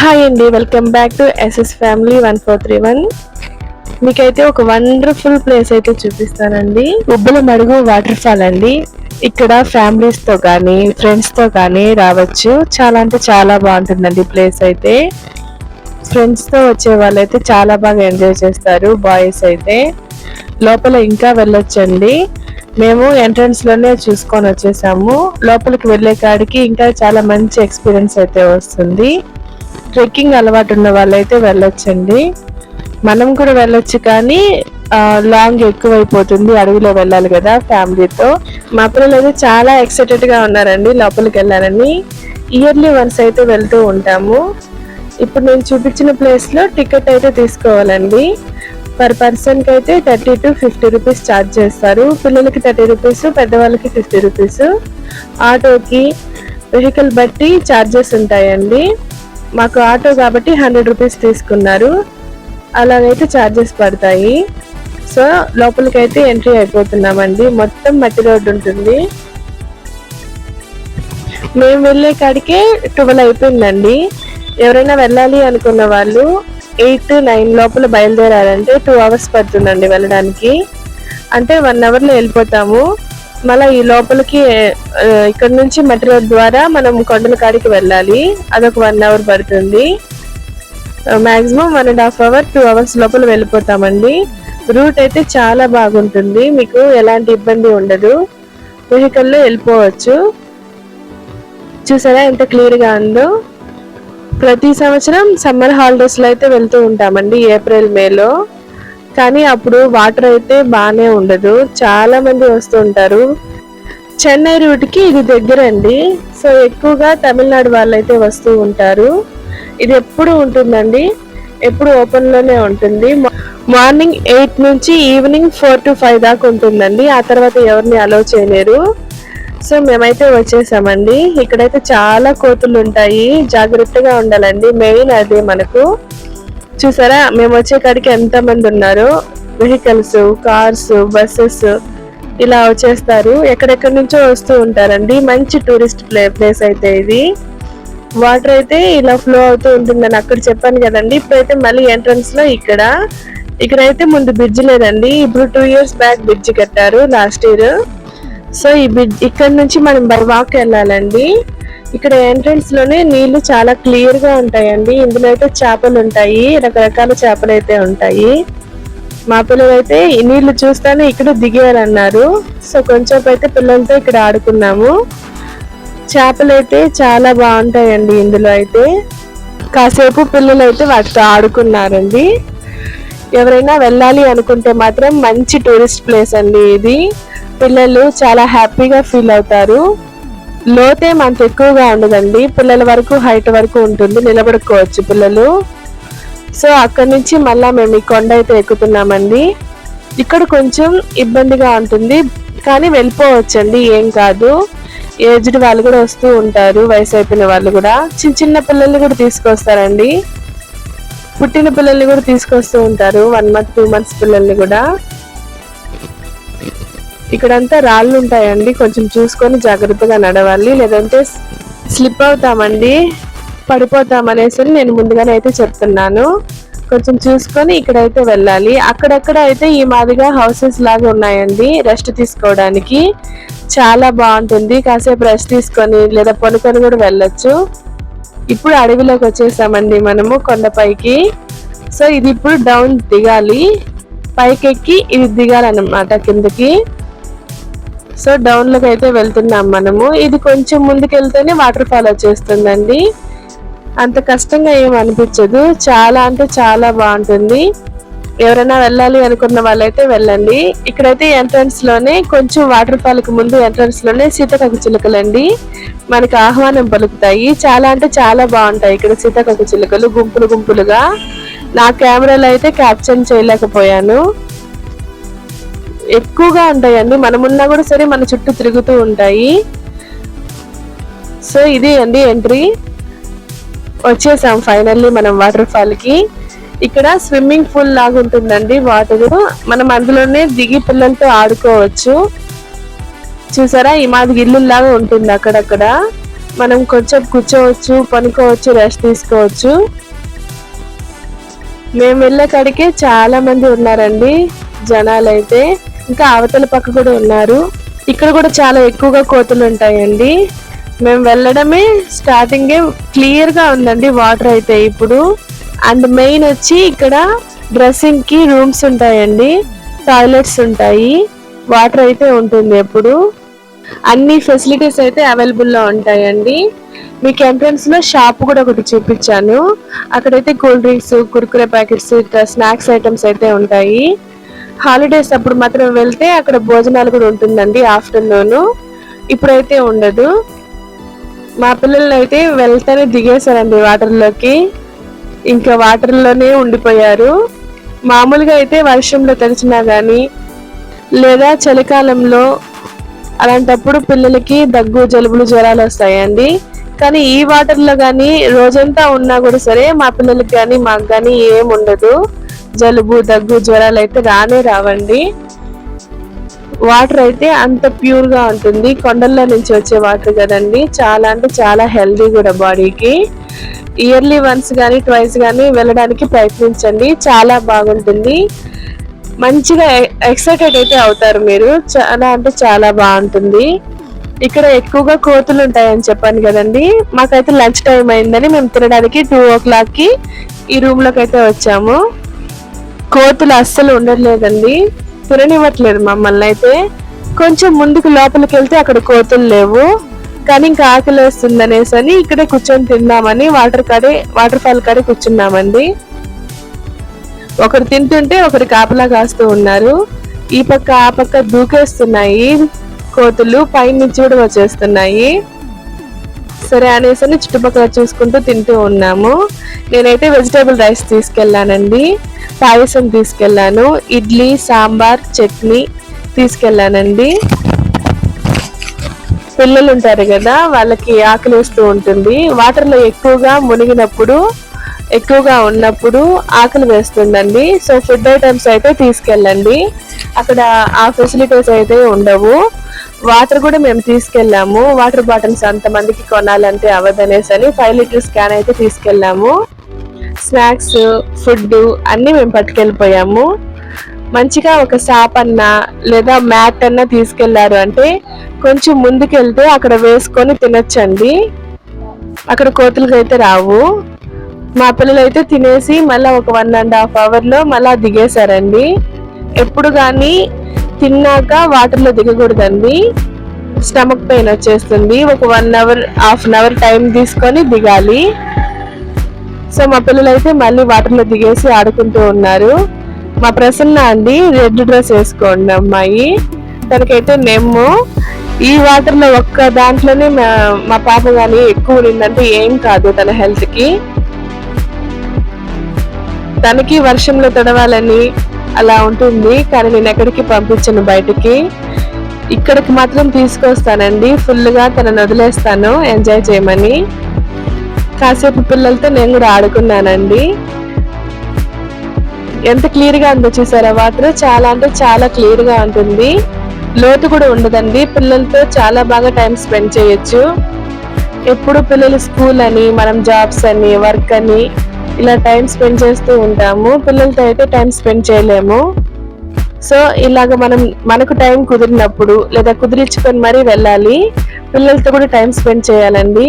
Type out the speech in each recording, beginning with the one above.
Hi అండి welcome back to SS family one four three one మీకైతే ఒక wonderful place అయితే చూపిస్తానండి. ఉబ్బల మడుగు వాటర్ ఫాల్ అండి. ఇక్కడ ఫ్యామిలీస్తో కానీ ఫ్రెండ్స్తో కానీ రావచ్చు. చాలా అంటే చాలా బాగుంటుందండి ప్లేస్ అయితే. ఫ్రెండ్స్తో వచ్చే వాళ్ళైతే చాలా బాగా ఎంజాయ్ చేస్తారు బాయ్స్ అయితే. లోపల ఇంకా వెళ్ళొచ్చండి. మేము ఎంట్రన్స్లోనే చూసుకొని వచ్చేసాము. లోపలికి వెళ్ళే కాడికి ఇంకా చాలా మంచి ఎక్స్పీరియన్స్ అయితే వస్తుంది. ట్రెక్కింగ్ అలవాటు ఉన్న వాళ్ళైతే వెళ్ళొచ్చండి. మనం కూడా వెళ్ళొచ్చు కానీ లాంగ్ ఎక్కువైపోతుంది అడవిలో వెళ్ళాలి కదా ఫ్యామిలీతో. మా పిల్లలు అయితే చాలా ఎక్సైటెడ్గా ఉన్నారండి లోపలికి వెళ్ళాలని. ఇయర్లీ వన్స్ అయితే వెళ్తూ ఉంటాము. ఇప్పుడు నేను చూపించిన ప్లేస్లో టికెట్ అయితే తీసుకోవాలండి. పర్ పర్సన్కి అయితే thirty to fifty rupees charge చేస్తారు. పిల్లలకి థర్టీ రూపీస్ పెద్దవాళ్ళకి ఫిఫ్టీ రూపీస్. ఆటోకి వెహికల్ బట్టి ఛార్జెస్ ఉంటాయండి. మాకు ఆటో కాబట్టి హండ్రెడ్ రూపీస్ తీసుకున్నారు. అలాగైతే ఛార్జెస్ పడతాయి. సో లోపలికి అయితే ఎంట్రీ అయిపోతున్నామండి. మొత్తం మట్టి రోడ్డు ఉంటుంది. మేము వెళ్ళే కాడికే ట్వెల్వ్ అయిపోయిందండి. ఎవరైనా వెళ్ళాలి అనుకున్న వాళ్ళు ఎయిట్ నైన్ లోపల బయలుదేరారంటే టూ అవర్స్ పడుతుందండి వెళ్ళడానికి. అంటే వన్ అవర్లో వెళ్ళిపోతాము. మళ్ళీ ఈ లోపలికి ఇక్కడ నుంచి మట్టి రోడ్ ద్వారా మనం కొండల కాడికి వెళ్ళాలి. అదొక వన్ అవర్ పడుతుంది. Maximum one and half hour two hours లోపల వెళ్ళిపోతామండి. రూట్ అయితే చాలా బాగుంటుంది. మీకు ఎలాంటి ఇబ్బంది ఉండదు. వెహికల్లో వెళ్ళిపోవచ్చు. చూసారా ఎంత క్లియర్గా ఉందో? ప్రతి సంవత్సరం సమ్మర్ హాలిడేస్లో అయితే వెళ్తూ ఉంటామండి ఏప్రిల్ మేలో. కానీ అప్పుడు వాటర్ అయితే బాగానే ఉండదు. చాలా మంది వస్తూ ఉంటారు చెన్నై రూట్కి ఇది దగ్గర అండి సో ఎక్కువగా తమిళనాడు వాళ్ళు అయితే వస్తూ ఉంటారు. ఇది ఎప్పుడు ఉంటుందండి? ఎప్పుడు ఓపెన్లోనే ఉంటుంది. మార్నింగ్ ఎయిట్ నుంచి ఈవినింగ్ ఫోర్ టు ఫైవ్ దాకా ఉంటుందండి. ఆ తర్వాత ఎవరిని అలో చేయలేరు. సో మేమైతే వచ్చేసామండి. ఇక్కడైతే చాలా కోతులు ఉంటాయి జాగ్రత్తగా ఉండాలండి. మెయిన్ అదే మనకు. చూసారా? మేము వచ్చే కాడికి ఎంతమంది ఉన్నారు? వెహికల్స్ కార్స్ బస్సెస్ ఇలా వచ్చేస్తారు. ఎక్కడెక్కడి నుంచో వస్తూ ఉంటారండి. మంచి టూరిస్ట్ ప్లే ప్లేస్ అయితే ఇది. వాటర్ అయితే ఇలా ఫ్లో అవుతూ ఉంటుందని అక్కడ చెప్పాను కదండి. ఇప్పుడైతే మళ్ళీ ఎంట్రన్స్లో ఇక్కడ. ఇక్కడైతే ముందు బ్రిడ్జ్ లేదండి. ఇప్పుడు టూ ఇయర్స్ బ్యాక్ బ్రిడ్జ్ కట్టారు లాస్ట్ ఇయర్. సో ఈ బ్రిడ్జ్ ఇక్కడ నుంచి మనం బై వాక్ వెళ్ళాలండి. ఇక్కడ ఎంట్రన్స్లోనే నీళ్ళు చాలా క్లియర్గా ఉంటాయండి. ఇందులో అయితే చేపలు ఉంటాయి. రకరకాల చేపలు అయితే ఉంటాయి. మా పిల్లలు అయితే నీళ్ళు చూస్తానే ఇక్కడ దిగారన్నారు. సో కొంచెం అయితే పిల్లలతో ఇక్కడ ఆడుకున్నాము. చేపలు అయితే చాలా బాగుంటాయండి ఇందులో అయితే. కాసేపు పిల్లలు అయితే వాటితో ఆడుకున్నారండి. ఎవరైనా వెళ్ళాలి అనుకుంటే మాత్రం మంచి టూరిస్ట్ ప్లేస్ అండి ఇది. పిల్లలు చాలా హ్యాపీగా ఫీల్ అవుతారు. లోతేం అంత ఎక్కువగా ఉండదండి. పిల్లల వరకు హైట్ వరకు ఉంటుంది. నిలబడుకోవచ్చు పిల్లలు. సో అక్కడి నుంచి మళ్ళా మేము ఈ కొండ అయితే ఎక్కుతున్నామండి. ఇక్కడ కొంచెం ఇబ్బందిగా ఉంటుంది. కానీ వెళ్ళిపోవచ్చండి. ఏం కాదు. ఏజ్డ్ వాళ్ళు కూడా వస్తూ ఉంటారు. వయసు అయిపోయిన వాళ్ళు కూడా. చిన్న చిన్న పిల్లల్ని కూడా తీసుకొస్తారండి. పుట్టిన పిల్లల్ని కూడా తీసుకొస్తూ ఉంటారు. వన్ మంత్ టూ మంత్స్ పిల్లల్ని కూడా. ఇక్కడంతా రాళ్ళు ఉంటాయండి కొంచెం చూసుకొని జాగ్రత్తగా నడవాలి. లేదంటే స్లిప్ అవుతామండి. పడిపోతాం అనేసి నేను ముందుగానే అయితే చెప్తున్నాను. కొంచెం చూసుకొని ఇక్కడైతే వెళ్ళాలి. అక్కడక్కడ అయితే ఈ మాదిరిగా హౌసెస్ లాగా ఉన్నాయండి. రెస్ట్ తీసుకోవడానికి. చాలా బాగుంటుంది. కాసేపు రెస్ట్ తీసుకొని లేదా పనుకొని కూడా వెళ్ళొచ్చు. ఇప్పుడు అడవిలోకి వచ్చేసామండి మనము కొండపైకి. సో ఇది ఇప్పుడు డౌన్ దిగాలి. పైకెక్కి ఇది దిగాలన్నమాట కిందకి. సో డౌన్లోకి అయితే వెళ్తున్నాం మనము. ఇది కొంచెం ముందుకెళ్తేనే వాటర్ ఫాల్ వచ్చేస్తుందండి. అంత కష్టంగా ఏం అనిపించదు. చాలా అంటే చాలా బాగుంటుంది. ఎవరైనా వెళ్ళాలి అనుకున్న వాళ్ళైతే వెళ్ళండి. ఇక్కడైతే ఎంట్రన్స్లోనే కొంచెం వాటర్ ఫాల్కి ముందు ఎంట్రన్స్లోనే సీతకకు చిలుకలండి. మనకి ఆహ్వానం పలుకుతాయి. చాలా అంటే చాలా బాగుంటాయి ఇక్కడ సీతకకు చిలుకలు. గుంపులు గుంపులుగా. నా కెమెరాలో అయితే క్యాప్చర్ చేయలేకపోయాను. ఎక్కువగా ఉంటాయండి. మనమున్నా కూడా సరే మన చుట్టూ తిరుగుతూ ఉంటాయి. సో ఇది అండి ఎంట్రీ. వచ్చేసాం ఫైనల్లీ మనం వాటర్ ఫాల్కి. ఇక్కడ స్విమ్మింగ్ పూల్ లాగా ఉంటుందండి వాటర్. మనం అందులోనే దిగి పిల్లలతో ఆడుకోవచ్చు. చూసారా? ఈ మాది ఇల్లు లాగా ఉంటుంది అక్కడక్కడ. మనం కొంచెం కూర్చోవచ్చు పనుకోవచ్చు రెస్ట్ తీసుకోవచ్చు. మేము వెళ్ళే కాడికే చాలా మంది ఉన్నారండి జనాలు అయితే ఇంకా అవతల పక్క కూడా ఉన్నారు. ఇక్కడ కూడా చాలా ఎక్కువగా కోతులు ఉంటాయండి. మేము వెళ్ళడమే స్టార్టింగే క్లియర్గా ఉందండి వాటర్ అయితే ఇప్పుడు. అండ్ మెయిన్ వచ్చి ఇక్కడ డ్రెస్సింగ్కి రూమ్స్ ఉంటాయండి. టాయిలెట్స్ ఉంటాయి. వాటర్ అయితే ఉంటుంది ఎప్పుడు. అన్ని ఫెసిలిటీస్ అయితే అవైలబుల్లో ఉంటాయండి. మీకు ఎంట్రన్స్లో షాప్ కూడా ఒకటి చూపించాను. అక్కడైతే కూల్ డ్రింక్స్ కుర్కురే ప్యాకెట్స్ ఇట్లా స్నాక్స్ ఐటమ్స్ అయితే ఉంటాయి. హాలిడేస్ అప్పుడు మాత్రం వెళ్తే అక్కడ భోజనాలు కూడా ఉంటుందండి ఆఫ్టర్నూన్. ఇప్పుడైతే ఉండదు. మా పిల్లలు అయితే వెళ్తేనే దిగేశారండి వాటర్లోకి. ఇంకా వాటర్లోనే ఉండిపోయారు. మామూలుగా అయితే వర్షంలో తడిచినా కానీ లేదా చలికాలంలో అలాంటప్పుడు పిల్లలకి దగ్గు జలుబులు జ్వరాలు వస్తాయండి. కానీ ఈ వాటర్లో కానీ రోజంతా ఉన్నా కూడా సరే మా పిల్లలకి కానీ మాకు కానీ ఏం ఉండదు. జలుబు దగ్గు జ్వరాలు అయితే రానే రావండి. వాటర్ అయితే అంత ప్యూర్గా ఉంటుంది. కొండల్లో నుంచి వచ్చే వాటర్ కదండి. చాలా అంటే చాలా హెల్దీ కూడా బాడీకి ఇయర్లీ వన్స్ కానీ ట్వైస్ కానీ వెళ్ళడానికి ప్రయత్నించండి. చాలా బాగుంటుంది. మంచిగా ఎక్సైటెడ్ అయితే అవుతారు మీరు. చాలా అంటే చాలా బాగుంటుంది. ఇక్కడ ఎక్కువగా కోతులు ఉంటాయని చెప్పాను కదండి. మాకైతే లంచ్ టైం అయిందని మేము తినడానికి టూ ఓ క్లాక్కి ఈ రూమ్లోకి అయితే వచ్చాము. కోతులు అస్సలు ఉండట్లేదండి. తిననివ్వట్లేదు మమ్మల్ని అయితే. కొంచెం ముందుకు లోపలికి వెళ్తే అక్కడ కోతులు లేవు. కానీ ఇంకా ఆకలి వేస్తుంది అనేసి అని ఇక్కడే కూర్చొని తిందామని వాటర్ కాడే వాటర్ ఫాల్ కాడే కూర్చున్నామండి. ఒకరు తింటుంటే ఒకరు కాపలా కాస్తూ ఉన్నారు. ఈ పక్క ఆ పక్క దూకేస్తున్నాయి కోతులు పైనుంచి కూడా వచ్చేస్తున్నాయి. సరే అనేసి అని చుట్టుపక్కల చూసుకుంటూ తింటూ ఉన్నాము. నేనైతే వెజిటేబుల్ రైస్ తీసుకెళ్ళానండి. పాయసం తీసుకెళ్ళాను. ఇడ్లీ సాంబార్ చట్నీ తీసుకెళ్ళానండి. పిల్లలు ఉంటారు కదా వాళ్ళకి ఆకలి వేస్తూ ఉంటుంది. వాటర్లో ఎక్కువగా మునిగినప్పుడు ఎక్కువగా ఉన్నప్పుడు ఆకలి వేస్తుందండి. సో ఫుడ్ ఐటమ్స్ అయితే తీసుకెళ్ళండి. అక్కడ ఆ ఫెసిలిటీస్ అయితే ఉండవు. వాటర్ కూడా మేము తీసుకెళ్ళాము. వాటర్ బాటిల్స్ అంతమందికి కొనాలంటే అవ్వదనేసి అని ఫైవ్ లీటర్స్ క్యాన్ అయితే తీసుకెళ్ళాము. స్నాక్స్ ఫుడ్ అన్నీ మేము పట్టుకెళ్ళిపోయాము. మంచిగా ఒక సాప్ అన్న లేదా మ్యాట్ అన్న తీసుకెళ్ళారు అంటే కొంచెం ముందుకెళ్తే అక్కడ వేసుకొని తినొచ్చండి. అక్కడ కోతులకు అయితే రావు. మా పిల్లలు అయితే తినేసి మళ్ళీ ఒక వన్ అండ్ హాఫ్ అవర్లో మళ్ళీ దిగేశారండి. ఎప్పుడు కానీ తిన్నాక వాటర్లో దిగకూడదండి. స్టమక్ పెయిన్ వచ్చేస్తుంది. ఒక one hour half an hour time తీసుకొని దిగాలి. సో మా పిల్లలు అయితే మళ్ళీ వాటర్లో దిగేసి ఆడుకుంటూ ఉన్నారు. మా ప్రసన్న అండి రెడ్ డ్రెస్ వేసుకోండి అమ్మాయి. తనకైతే నెమ్ము. ఈ వాటర్లో ఒక్క దాంట్లోనే మా- మా పాప కానీ ఎక్కువ ఉండిందంటే ఏం కాదు తన హెల్త్కి. తనకి వర్షంలో తడవాలని అలా ఉంటుంది. కానీ నేను ఎక్కడికి పంపించను బయటికి. ఇక్కడికి మాత్రం తీసుకొస్తానండి. ఫుల్గా తనను వదిలేస్తాను. ఎంజాయ్ చేయమని. కాసేపు పిల్లలతో నేను కూడా ఆడుకున్నానండి. ఎంత క్లియర్గా ఉందో చూసారా? వాటర్ చాలా అంటే చాలా క్లియర్గా ఉంటుంది. లోతు కూడా ఉండదండి. పిల్లలతో చాలా బాగా టైం స్పెండ్ చేయొచ్చు. ఎప్పుడు పిల్లలు స్కూల్ అని మనం జాబ్స్ అని వర్క్ అని ఇలా టైం స్పెండ్ చేస్తూ ఉంటాము. పిల్లలతో అయితే టైం స్పెండ్ చేయలేము. సో ఇలాగ మనం మనకు టైం కుదిరినప్పుడు లేదా కుదిరించుకొని మరీ వెళ్ళాలి. పిల్లలతో కూడా టైం స్పెండ్ చేయాలండి.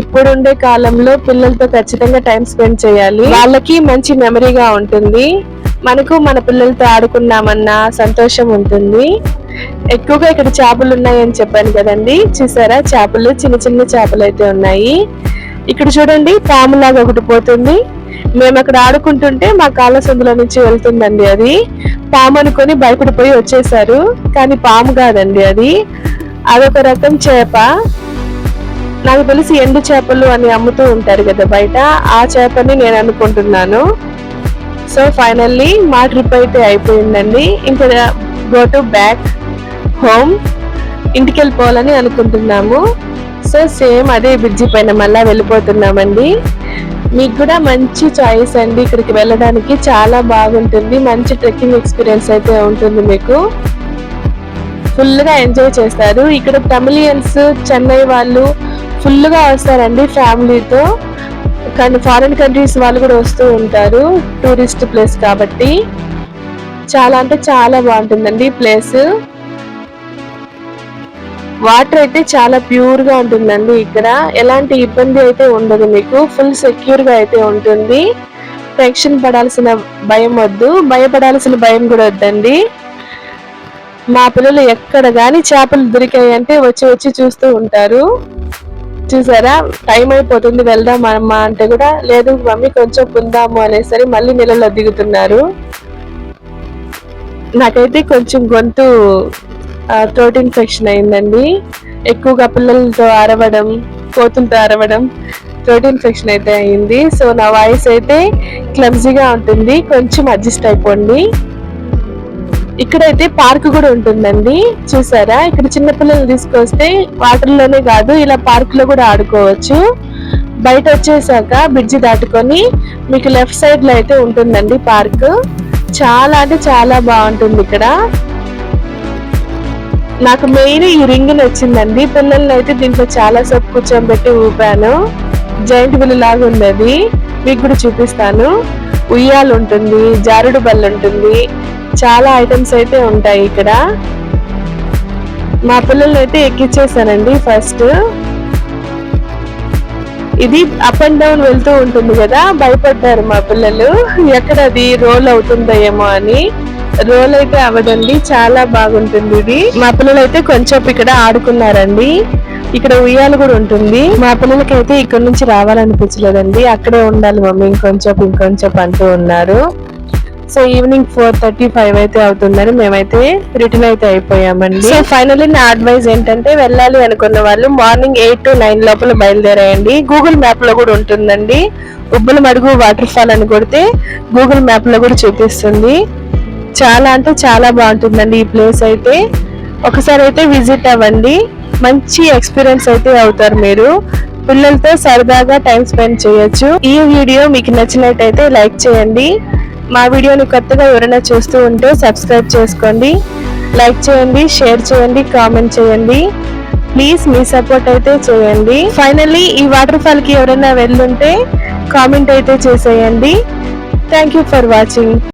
ఇప్పుడుండే కాలంలో పిల్లలతో ఖచ్చితంగా టైం స్పెండ్ చేయాలి. వాళ్ళకి మంచి మెమరీగా ఉంటుంది. మనకు మన పిల్లలతో ఆడుకున్నామన్న సంతోషం ఉంటుంది. ఎక్కువగా ఇక్కడ చేపలు ఉన్నాయని చెప్పాను కదండి. చూసారా? చేపలు చిన్న చిన్న చేపలు అయితే ఉన్నాయి. ఇక్కడ చూడండి పాములాగా ఒకటి పోతుంది. మేము అక్కడ ఆడుకుంటుంటే మా కాళ్ళ సందులో నుంచి వెళ్తుందండి అది. పాము అనుకొని భయపడిపోయి వచ్చేసారు కానీ పాము కాదండి అది. అదొక రకం చేప. నాకు తెలిసి ఎండు చేపలు అని అమ్ముతూ ఉంటారు కదా బయట. ఆ చేపని నేను అనుకుంటున్నాను. సో ఫైనల్లీ మా ట్రిప్ అయితే అయిపోయిందండి. ఇంకా గో టు బ్యాక్ హోమ్. ఇంటికి వెళ్ళిపోవాలని అనుకుంటున్నాము. సో సేమ్ అదే బ్రిడ్జి పైన మళ్ళీ వెళ్ళిపోతున్నామండి. మీకు కూడా మంచి చాయిస్ అండి ఇక్కడికి వెళ్ళడానికి. చాలా బాగుంటుంది. మంచి ట్రెక్కింగ్ ఎక్స్పీరియన్స్ అయితే ఉంటుంది మీకు. ఫుల్గా ఎంజాయ్ చేస్తారు. ఇక్కడ తమిళియన్స్ చెన్నై వాళ్ళు ఫుల్గా వస్తారండి ఫ్యామిలీతో. కానీ ఫారిన్ కంట్రీస్ వాళ్ళు కూడా వస్తూ ఉంటారు. టూరిస్ట్ ప్లేస్ కాబట్టి. చాలా అంటే చాలా బాగుంటుందండి ప్లేస్ వాటర్ అయితే చాలా ప్యూర్గా ఉంటుందండి ఇక్కడ. ఎలాంటి ఇబ్బంది అయితే ఉండదు మీకు. ఫుల్ సెక్యూర్గా అయితే ఉంటుంది. టెన్షన్ పడాల్సిన భయం వద్దు. భయపడాల్సిన భయం కూడా వద్దండి. మా పిల్లలు ఎక్కడ గాని చేపలు దొరికాయంటే వచ్చి వచ్చి చూస్తూ ఉంటారు. చూసారా? టైం అయిపోతుంది వెళ్దాం అమ్మా అంటే కూడా. లేదు మమ్మీ కొంచెం పుందాము అనేసరి మళ్ళీ నీళ్ళలో దిగుతున్నారు. నాకైతే కొంచెం గొంతు థ్రోట్ ఇన్ఫెక్షన్ అయిందండి. ఎక్కువగా పిల్లలతో అరవడం కోతులతో అరవడం థ్రోట్ ఇన్ఫెక్షన్ అయితే అయింది. సో నా వాయిస్ అయితే క్లబ్జీగా ఉంటుంది. కొంచెం అడ్జస్ట్ అయిపోండి. ఇక్కడైతే పార్క్ కూడా ఉంటుందండి. చూసారా? ఇక్కడ చిన్న పిల్లలు తీసుకొస్తే వాటర్లోనే కాదు ఇలా పార్క్లో కూడా ఆడుకోవచ్చు. బయట వచ్చేసాక బ్రిడ్జి దాటుకొని మీకు లెఫ్ట్ సైడ్లో అయితే ఉంటుందండి పార్క్ చాలా అంటే చాలా బాగుంటుంది ఇక్కడ. నాకు మెయిన్ ఈ రింగ్ నచ్చిందండి. పిల్లల్ని అయితే దీంట్లో చాలా సేపు కూర్చోబెట్టి ఊపాను. జాయింట్ బిల్లు లాగా ఉంది అది మీకు కూడా చూపిస్తాను. ఉయ్యాలు ఉంటుంది జారుడు బల్ల ఉంటుంది. చాలా ఐటమ్స్ అయితే ఉంటాయి ఇక్కడ. మా పిల్లల్ని అయితే ఎక్కిచ్చేసానండి ఫస్ట్ ఇది అప్ అండ్ డౌన్ వెళ్తూ ఉంటుంది కదా భయపడ్డారు మా పిల్లలు. ఎక్కడ అది రోల్ అవుతుందో ఏమో అని. రోల్ అయితే అవ్వదండి చాలా బాగుంటుంది ఇది. మా పిల్లలు అయితే కొంచెం ఇక్కడ ఆడుకున్నారండి. ఇక్కడ ఉయ్యాలు కూడా ఉంటుంది. మా పిల్లలకి అయితే ఇక్కడ నుంచి రావాలనిపించలేదండి. అక్కడే ఉండాలి మమ్మీ ఇంకొంచెం ఇంకొంచెం అంటూ ఉన్నారు. So evening four thirty five అయితే అవుతుందని మేమైతే రిటర్న్ అయితే అయిపోయామండి. సో ఫైనల్లీ నా అడ్వైజ్ ఏంటంటే వెళ్ళాలి అనుకున్న వాళ్ళు మార్నింగ్ ఎయిట్ టు నైన్ లోపల బయలుదేరాయండి. గూగుల్ మ్యాప్లో కూడా ఉంటుందండి. ఉబ్బల మడుగు వాటర్ ఫాల్ అని కొడితే గూగుల్ మ్యాప్లో కూడా చూపిస్తుంది. చాలా అంటే చాలా బాగుంటుందండి ఈ ప్లేస్ అయితే. ఒకసారి అయితే విజిట్ అవ్వండి. మంచి ఎక్స్పీరియన్స్ అయితే అవుతారు మీరు. పిల్లలతో సరదాగా టైం స్పెండ్ చేయొచ్చు. ఈ వీడియో మీకు నచ్చినట్టయితే లైక్ చేయండి. మా వీడియోని కొత్తగా ఎవరైనా చూస్తూ ఉంటే సబ్స్క్రైబ్ చేసుకోండి. లైక్ చేయండి షేర్ చేయండి కామెంట్ చేయండి. ప్లీజ్ మీ సపోర్ట్ అయితే చేయండి. ఫైనల్లీ ఈ వాటర్ ఫాల్కి ఎవరైనా వెళ్ళుంటే కామెంట్ అయితే చేసేయండి. Thank you for watching